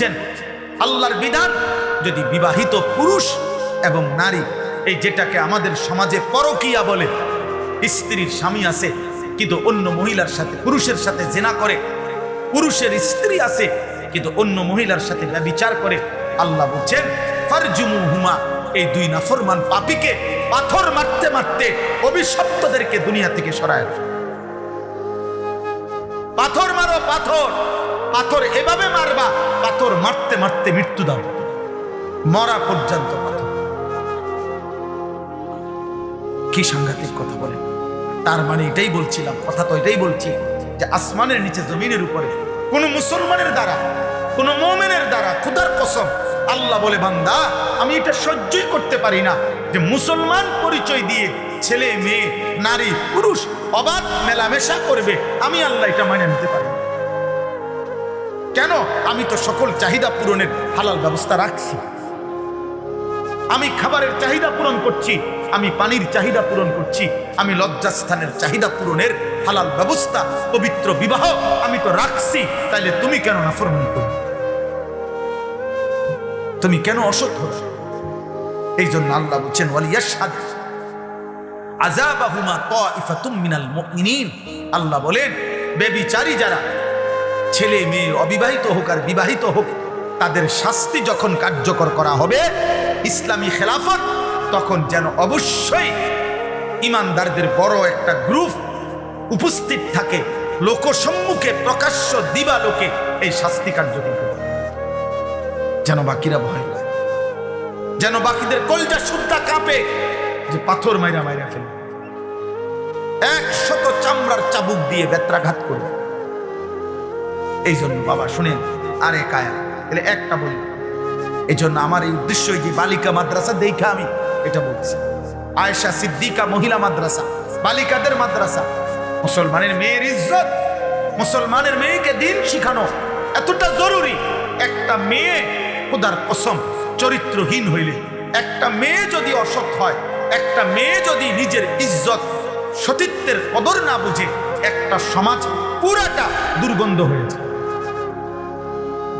বলছেন, আল্লাহর বিধান যদি বিবাহিত পুরুষ এবং নারী, এই যেটাকে আমাদের সমাজে পরকিয়া বলে, স্ত্রীর স্বামী আছে কিন্তু অন্য মহিলার সাথে পুরুষের সাথে জেনা করে, পুরুষের স্ত্রী আছে কিন্তু অন্য মহিলার সাথে বিচার করে, আল্লাহ বলছেন ফারজুমু হুমা এই দুই নাফরমান পাপিকে পাথর মারতে মারতে অভিশপ্তদেরকে দুনিয়া থেকে সরায়। পাথর মারো, পাথর। পাথর এভাবে মারবা, পাথর মারতে মারতে মৃত্যু দাও। মরা পর্যন্ত পাথর। কি সাংঘাতিক কথা বলে। তার মানে এটাই বলছিলাম, কথা তো এটাই বলছি, যে আসমানের নিচে জমিনের উপরে কোন মুসলমানের দ্বারা, কোন মোমেনের দ্বারা ক্ষুদার কসম আল্লাহ বলে, বান্দা, আমি এটা সহ্যই করতে পারি না। যে মুসলমান পরিচয় দিয়ে ছেলে, মেয়ে, নারী, পুরুষ অবাধ মেলামেশা করবে, আমি আল্লাহ এটা মানে নিতে পারি কেন? আমি তো সকল চাহিদা পূরণের হালাল ব্যবস্থা রাখছি। আমি খাবারের চাহিদা পূরণ করছি, আমি পানির চাহিদা পূরণ করছি, আমি লজ্জাস্থানের চাহিদা পূরণের হালাল ব্যবস্থা, পবিত্র বিবাহ আমি তো রাখছি। তাইলে তুমি কেন নাফরমানি করো তুমি কেন অসৎ এই জন্য আল্লাহ বলছেন, ওয়ালিয়াশহাদ আযাবাহুমা তাইফাতুম মিনাল মুমিনিন। আল্লাহ বলেন, বেবিচারী যারা ছেলে, মেয়ে অবিবাহিত হোক আর বিবাহিত হোক, তাদের শাস্তি যখন কার্যকর করা হবে ইসলামী খেলাফত, তখন যেন অবশ্যই ইমানদারদের বড় একটা গ্রুপ উপস্থিত থাকে। লোকসম্মুখে প্রকাশ্য দিবালোকে এই শাস্তি কার্যকর করে যেন বাকিরা ভয় পায়। যেন বাকিদের কলজা শুদ্ধা কাঁপে যে পাথর মাইরা মাইরা ফেলবে। একশত চামড়ার চাবুক দিয়ে বেত্রাঘাত করবে। এই জন্য বাবা, শুনেন, আরে কায়া এলে একটা বলি। এই জন্য আমার এই উদ্দেশ্য যে বালিকা মাদ্রাসা দেখা আমি এটা বলছি। আয়েশা সিদ্দিকা মহিলা মাদ্রাসা, বালিকাদের মাদ্রাসা। মুসলমানের মেয়ের ইজ্জত, মুসলমানের মেয়েকে দিন শিখানো এতটা জরুরি। একটা মেয়ে খোদার কসম, চরিত্রহীন হইলে। একটা মেয়ে যদি অসৎ হয়, একটা মেয়ে যদি নিজের ইজ্জত, সতীত্বের কদর না বুঝে, একটা সমাজ পুরাটা দুর্গন্ধ হয়ে যায়।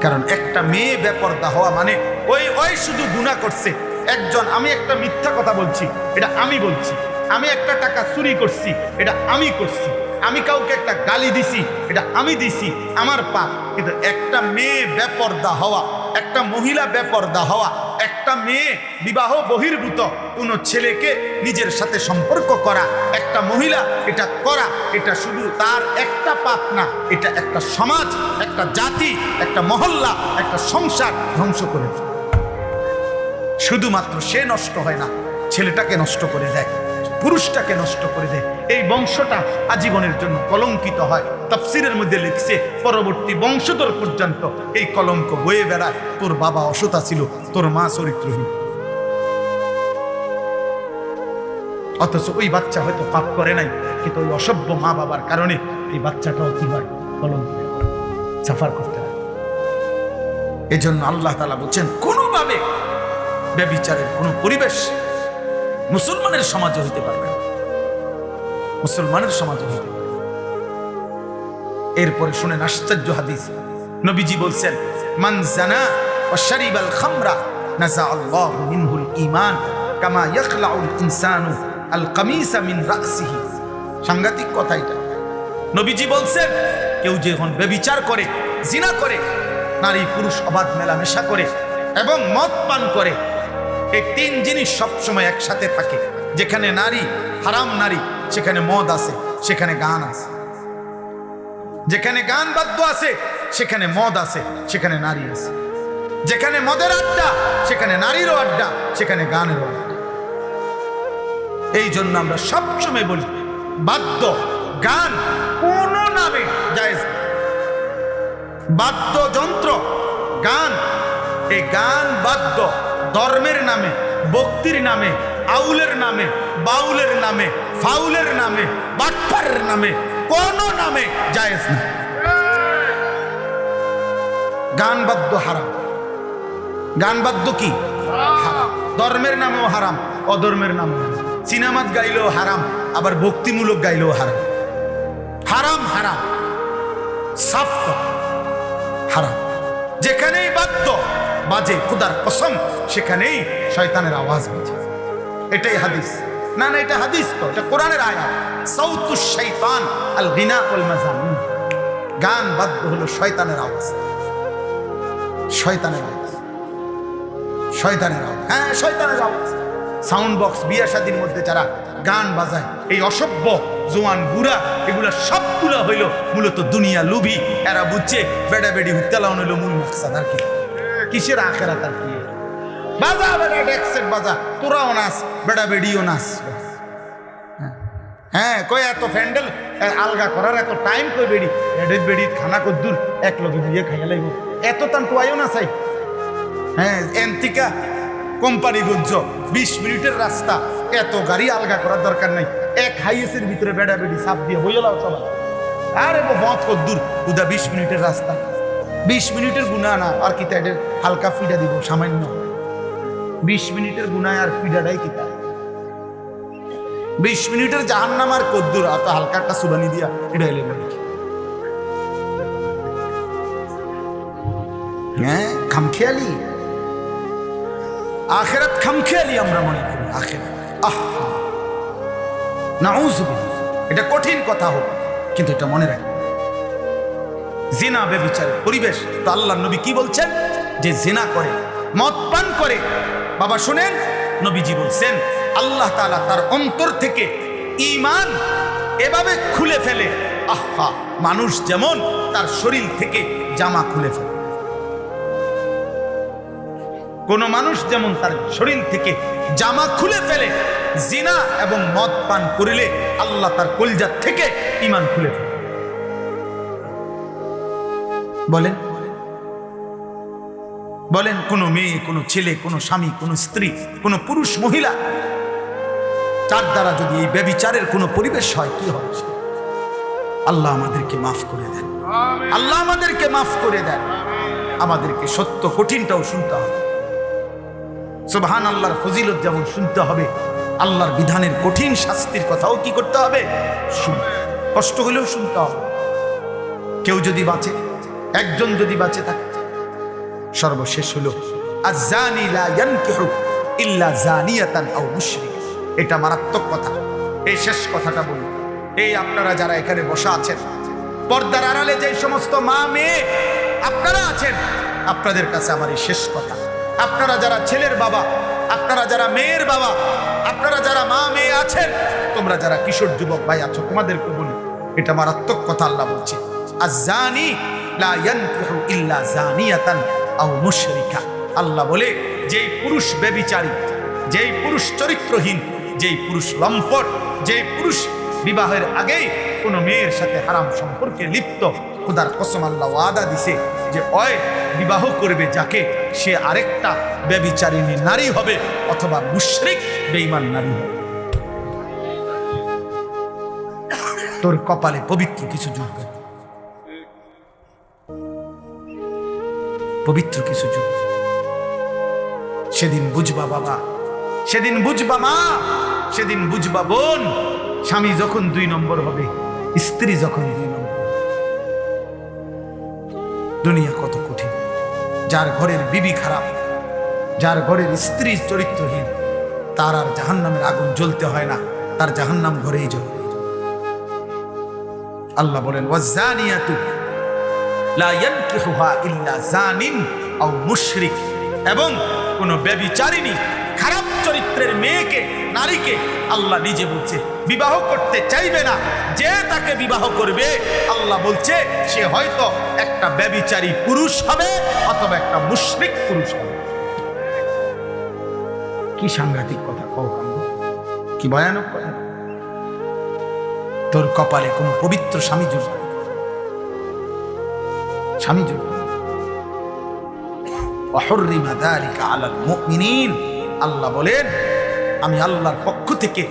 কারণ একটা মেয়ে বেপর্দা হওয়া মানে ওই ওই শুধু গুণা করছে। একজন, আমি একটা মিথ্যা কথা বলছি, এটা আমি বলছি। আমি একটা টাকা চুরি করছি, এটা আমি করছি। আমি কাউকে একটা গালি দিছি, এটা আমি দিছি, আমার পাপ। কিন্তু একটা মেয়ে বেপর্দা হওয়া একটা মহিলা বেপর্দা হওয়া, একটা মেয়ে বিবাহ বহির্ভূত, কোনো ছেলেকে নিজের সাথে সম্পর্ক করা, একটা মহিলা এটা করা, এটা শুধু তার একটা পাপ না, এটা একটা সমাজ, একটা জাতি, একটা মহল্লা, একটা সংসার ধ্বংস করে। শুধুমাত্র সে নষ্ট হয় না, ছেলেটাকে নষ্ট করে দেয় পুরুষটাকে নষ্ট করে দেয়। এই বংশটা আজীবনের জন্য কলঙ্কিত হয়। তাফসিরের মধ্যে লিখছে, পরবর্তী বংশধর পর্যন্ত এই কলঙ্ক বয়ে বেড়ায়। তোর বাবা অসতা ছিল তোর মা চরিত্রহীন। অথচ ওই বাচ্চা হয়তো পাপ করে নাই, কিন্তু ওই অসভ্য মা বাবার কারণে এই বাচ্চাটাও কি হয়? কলঙ্ক। সাফার করতে হয়। এজন্য আল্লাহ তালা বলছেন, কোনোভাবে ব্যবিচারের কোনো পরিবেশ মুসলমানের সমাজে হইতে পারবে না। মুসলমানের সমাজে হইতে এরপরে শুনেন আশ্চর্য হাদিস। নবীজি বলছেন, মান জানা ও শারিবাল খামরা নাজা আল্লাহ মিনহুল ঈমান কামা ইয়াখলাউল ইনসানু আল কামিসা মিন রাসিহি। সাংঘাতিক কথা এটা। নবীজি বলছেন, কেউ যখন বেবিচার করে, জিনা করে নারী পুরুষ অবাধ মেলামেশা করে এবং মদ পান করে এই তিন জিনিস সবসময় একসাথে থাকে। যেখানে নারী হারাম নারী, সেখানে মদ আছে, সেখানে গান আছে। যেখানে গান বাদ্য আছে, সেখানে মদ আছে, সেখানে নারী আছে। যেখানে মদের আড্ডা, সেখানে নারীরও আড্ডা, সেখানে গানেরও আড্ডা। এই জন্য আমরা সবসময় বলি, বাদ্য, গান কোন নামে জায়েজ। বাদ্যযন্ত্র, গান, এই গান বাদ্য ধর্মের নামে, ভক্তির নামে, আউলের নামে, বাউলের নামে, ফাউলের নামে বাটপারের নামে, কোন নামে জায়েজ না গান বাদ্য হারাম। গান বাদ্য কি? হারাম। ধর্মের নামেও হারাম, অধর্মের হারাম। সিনেমাত গাইলেও হারাম, আবার ভক্তিমূলক গাইলেও হারাম। হারাম হারাম। সাফ হারাম। যেখানেই বাদ্য বাজে খুদার কসম, সেখানেই শয়তানের আওয়াজ বাজে। এটাই হাদিস। না না, এটা হাদিস তো, এটা কোরআনের আয়া সৌতু শৈতান আল গিনা ওয়াল মাজামিন গান বাদ্য হলো শয়তানের আওয়াজ। শয়তানের আওয়াজ। শয়তানের আওয়াজ। হ্যাঁ শয়তানের আওয়াজ। সাউন্ড বক্স বিয়া শাদির মধ্যে যারা গান বাজায়, এই অসভ্য জোয়ান বুড়া, এগুলা সবগুলা হইল মূলত দুনিয়া লুভি। এরা বুঝছে বেড়া বেড়ি হুত্তালাউন হইল মূল মাকসাদ আর কি। কিসের আখেরা তার কি? বাজা বেড়া ডেক্সেট বাজা। তোরাও নাচ বেড়া বেড়িও নাচ। হ্যাঁ। কই এত ফ্যান্ডেল আলগা করার এত টাইম কই বেড়ি? এডের বেড়ি খানা কদ্দুর এক লগে দিয়ে খাইয়া লাগব এত তান টুয়াইও না চাই। হ্যাঁ এন্তিকা কোম্পানি গুজ্জ বিশ মিনিটের রাস্তা। এত গাড়ি আলগা করার দরকার নাই। এক হাইয়েসের ভিতরে বেড়া বেড়ি সাপ দিয়ে বইলাও সবাই। আরে বধ কদ্দুর, উদা বিশ মিনিটের রাস্তা। বিশ মিনিটের গুণা না, আর কি তাইদের হালকা ফিডা দিব, সামান্য। বিশ মিনিটের গুণায় আর ফিডাটাই কিতা বিশ মিনিটের জাহান নাম আর কদ্দুর অত হালকা একটা সুবানি দিয়া এটা এলে হ্যাঁ খামখেয়ালি? আখেরাত খামখেয়ালি আমরা মনে করি, আখেরাত। আহা। নাউজুবিল্লাহ এটা কঠিন কথা হোক, কিন্তু এটা মনে রাখবে। জিনা বেবিচারের পরিবেশ, তো আল্লাহ নবী কি বলছেন? যে জিনা করে, মদ পান করে, বাবা শুনেন, নবীজি বলছেন, আল্লাহ তাআলা তার অন্তর থেকে ইমান এভাবে খুলে ফেলে। আহা, মানুষ যেমন তার শরীর থেকে জামা খুলে ফেলে। কোন মানুষ যেমন তার শরীর থেকে জামা খুলে ফেলে জিনা এবং মদ পান করিলে আল্লাহ তার কলজার থেকে ইমান খুলে ফেলে। বলেন বলেন কোনো মেয়ে কোনো ছেলে কোনো স্বামী কোনো স্ত্রী কোনো পুরুষ মহিলা তার দ্বারা যদি এই ব্যবিচারের কোনো পরিবেশ হয় কি হবে? আল্লাহ আমাদেরকে মাফ করে দেন। আল্লাহ আমাদেরকে মাফ করে দেন। আমাদেরকে সত্য কঠিনটাও শুনতে হবে। সুবহান আল্লাহর ফজিলত যেমন শুনতে হবে, আল্লাহর বিধানের কঠিন শাস্তির কথাও কি করতে হবে? কষ্ট হলেও শুনতে হবে। কেউ যদি বাঁচে, একজন যদি বাঁচে থাকে সর্বশেষ হলো এটা মারাত্মক কথা। এই শেষ কথাটা বলি। এই আপনারা যারা এখানে বসা আছেন, পর্দার আড়ালে যে সমস্ত মা মেয়ে আপনারা আছেন, আপনাদের কাছে আমার এই শেষ কথা। আপনারা যারা ছেলের বাবা, আপনারা যারা মেয়ের বাবা, আপনারা যারা মা মেয়ে আছেন, তোমরা যারা কিশোর যুবক ভাই আছো, তোমাদেরকে বলি, এটা মারাত্মক কথা আল্লাহ বলছে। লা ইয়ানকিহু ইল্লা জানিয়াতান আল্লাহ বলে, যেই পুরুষ ব্যভিচারী যেই পুরুষ চরিত্রহীন, যেই পুরুষ লম্পট, যেই পুরুষ বিবাহের আগেই কোনো মেয়ের সাথে হারাম সম্পর্কে লিপ্ত, খুদার কসম আল্লাহ ওয়াদা দিছে যে, অয় বিবাহ করবে যাকে সে আরেকটা ব্যবিচারিণী নারী হবে অথবা মুশরিক বেঈমান নারী হবে। তোর কপালে পবিত্র কিছু জুটবে পবিত্র কিছু যুগ। সেদিন বুঝবা বাবা, সেদিন বুঝবা মা, সেদিন বুঝবা বোন, স্বামী যখন দুই নম্বর হবে, স্ত্রী যখন দুই নম্বর দুনিয়া কত যার ঘরের বিবি খারাপ, যার ঘরের স্ত্রী চরিত্রহীন, তার আর জাহান্নামের আগুন জ্বলতে হয় না, তার জাহান্নাম ঘরেই জ্বলে। আল্লাহ বলেন ওয়াজানিয়াতু লা ইয়ানকিহুহা ইল্লা জানিন আও মুশরিক এবং কোন ব্যভিচারিণী খারাপ চরিত্রের মেয়েকে, নারীকে আল্লাহ নিজে বলছে, বিবাহ করতে চাইবে না। যে তাকে বিবাহ করবে, আল্লাহ বলছে, সে হয়তো একটা ব্যভিচারী পুরুষ হবে অথবা একটা মুশরিক পুরুষ হবে। কি সাংঘাতিক কথা কও কি ভয়ানক কথা। তোর কপালে কোনো পবিত্র স্বামী জুড়বে স্বামী জন্য অহর্রিমা দালিকা আলাল মুমিনিন। আল্লাহ বলেন, আমি আল্লাহর পক্ষ থেকে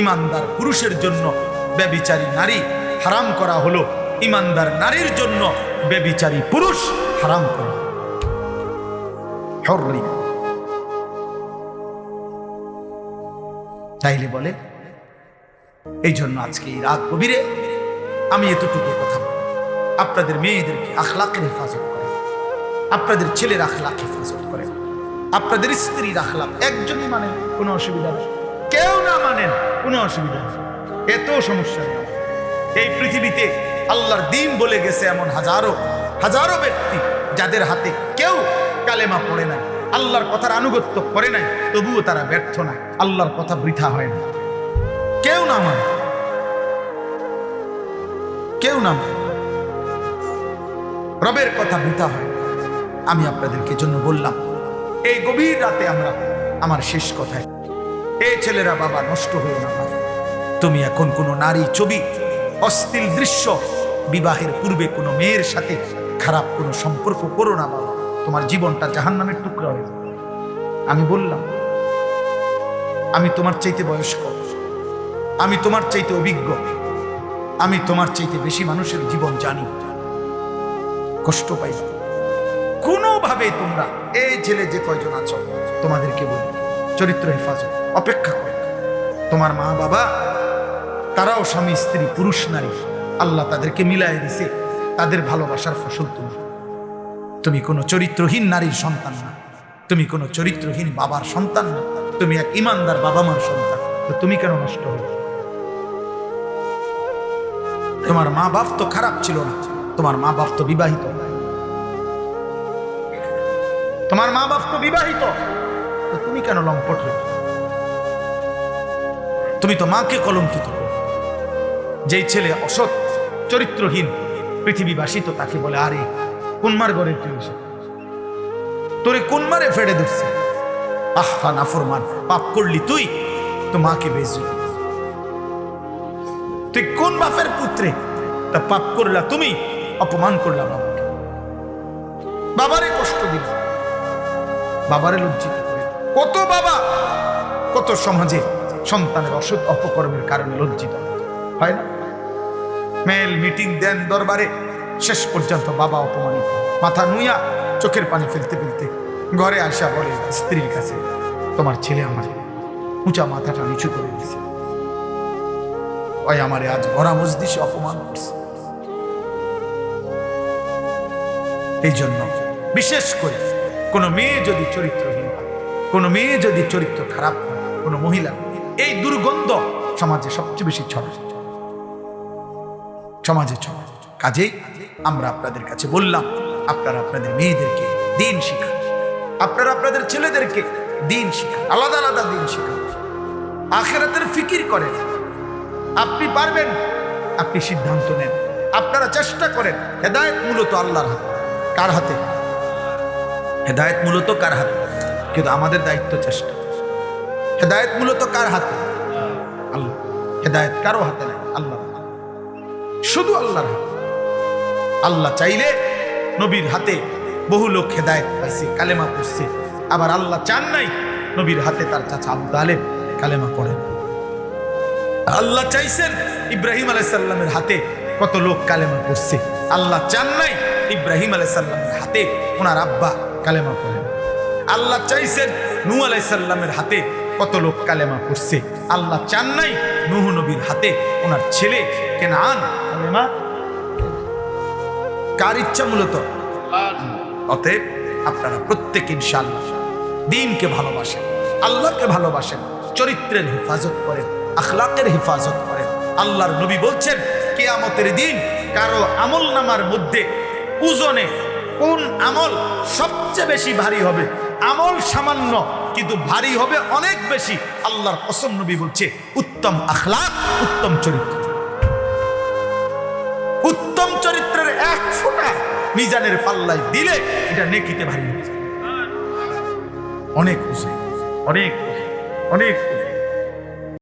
ইমানদার পুরুষের জন্য ব্যবিচারী নারী হারাম করা হলো। ইমানদার নারীর জন্য ব্যবিচারী পুরুষ হারাম করা। তাইলে বলে, এই জন্য আজকে এই রাত গভীরে আমি এতটুকু কথা। আপনাদের মেয়েদেরকে আখলাকের হেফাজত করে, আপনাদের ছেলের আখলাখ হেফাজত করেন আপনাদের স্ত্রী রাখলাম একজনই মানে কোনো অসুবিধা নেই। কেউ না মানেন কোনো অসুবিধা নেই। এত সমস্যা নেই। এই পৃথিবীতে আল্লাহর দিন বলে গেছে এমন হাজারো হাজারো ব্যক্তি যাদের হাতে কেউ কালেমা পড়ে নাই, আল্লাহর কথার আনুগত্য করে নাই, তবুও তারা ব্যর্থ না। আল্লাহর কথা বৃথা হয় না। কেউ না মানে। কেউ না মানে। রবের কথা বৃথা হয় আমি আপনাদেরকে জন্য বললাম এই গভীর রাতে আমরা আমার শেষ কথায় এই ছেলেরা বাবা, নষ্ট হয়ে না। তুমি এখন কোনো নারী ছবি, অশ্লীল দৃশ্য, বিবাহের পূর্বে কোনো মেয়ের সাথে খারাপ কোনো সম্পর্ক করো না, বাবা। তোমার জীবনটা জাহান নামের টুকরা হয়ে আমি বললাম, আমি তোমার চাইতে বয়স্ক, আমি তোমার চাইতে অভিজ্ঞ, আমি তোমার চাইতে বেশি মানুষের জীবন জানি। কষ্ট পাই কোনোভাবে তোমরা এই ছেলে যে কয়জন আছো, তোমাদেরকে বলি, চরিত্র হেফাজত, অপেক্ষা করে। তোমার মা বাবা, তারাও স্বামী, স্ত্রী, পুরুষ, নারী, আল্লাহ তাদেরকে মিলাই দিছে, তাদের ভালোবাসার ফসল তুমি। তুমি কোনো চরিত্রহীন নারীর সন্তান না, তুমি কোনো চরিত্রহীন বাবার সন্তান না, তুমি এক ইমানদার বাবা মার সন্তান। তো তুমি কেন নষ্ট হয়ে তোমার মা বাপ তো খারাপ ছিল না, তোমার মা বাপ তো বিবাহিত। তোমার মা বাপ তো বিবাহিত। তুমি কেন লম্পট হয়ে তুমি তো মাকে কলঙ্কিত যেই ছেলে অসৎ, চরিত্রহীন, পৃথিবীবাসী তো তাকে বলে, আরে, কোনমার ঘরের তুই এসে তোরে কোনমারে ফেড়ে ধরছে। আহা নাফরমান পাপ করলি তুই, তো মাকে বেজু তুই কোন বাপের পুত্রে? তা পাপ করলা তুমি, অপমান করলা বাবাকে। বাবারে কষ্ট দিল। বাবারে লজ্জিত কত বাবা, কত সমাজে সন্তানের অসৎ অপকর্মের কারণে লজ্জিত হয় না? মেল মিটিং দেন দরবারে, শেষ পর্যন্ত বাবা অপমানিত। মাথা নুইয়া চোখের পানি ফেলতে ফেলতে ঘরে আসা বলে, স্ত্রীর কাছে, তোমার ছেলে আমার উঁচা মাথাটা নিচু করে ওই আমারে আজ ভরা মসজিষে অপমান করছে। এই জন্য বিশেষ করে কোনো মেয়ে যদি চরিত্রহীন, কোনো মেয়ে যদি চরিত্র খারাপ কোনো মহিলা, এই দুর্গন্ধ সমাজে সবচেয়ে বেশি ছড়ায়। সমাজে ছড়ায়। কাজেই আমরা আপনাদের কাছে বললাম, আপনারা আপনাদের মেয়েদেরকে দিন শিখান। আপনারা আপনাদের ছেলেদেরকে দিন শিখান। আলাদা আলাদা দিন শিখান। আখেরাতের ফিকির করেন। আপনি পারবেন, আপনি সিদ্ধান্ত নেন। আপনারা চেষ্টা করেন হেদায়ত মূলত আল্লাহর হাতে। কার হাতে? হেদায়ত মূলত কার হাতে? কিন্তু আমাদের দায়িত্ব চেষ্টা। হেদায়ত মূলত কার হাতে? আল্লাহ। হেদায়ত কারও হাতে নাই? আল্লাহ। শুধু আল্লাহর হাতে। আল্লাহ চাইলে নবীর হাতে বহু লোক হেদায়ত পাইছে, কালেমা পড়ছে। আবার আল্লাহ চান নাই, নবীর হাতে তার চাচা আব্দু আলেম কালেমা পড়েন। আল্লাহ চাইছেন ইব্রাহিম আলাইসাল্লামের হাতে কত লোক কালেমা পড়ছে। আল্লাহ চান নাই ইব্রাহিম আলাইসাল্লামের হাতে ওনার আব্বা কালেমা পড়েন আল্লাহ চাইছেন নূ আলাইসাল্লামের হাতে কত লোক কালেমা পড়ছে। আল্লাহ চান নাই নুহ নবীর হাতে ওনার ছেলে কেনান কালেমা কার ইচ্ছা মূলত? অতএব আপনারা প্রত্যেক ইনশাল্লাহ দিনকে ভালোবাসেন, আল্লাহকে ভালোবাসেন, চরিত্রের হেফাজত করেন, আখলাকের হেফাজত করেন। আল্লাহর নবী বলছেন, কেয়ামতের দিন কারও আমল নামার মধ্যে ওজনে কোন আমল সবচেয়ে বেশি ভারী হবে? আমল সামান্য, কিন্তু ভারী হবে অনেক বেশি। আল্লাহর কসম নবী বলছে, উত্তম আখলাক, উত্তম চরিত্র। উত্তম চরিত্রের এক ফোঁটা মিজানের পাল্লায় দিলে এটা নেকিতে ভারী হয়ে যায়। অনেক খুশি অনেক অনেক।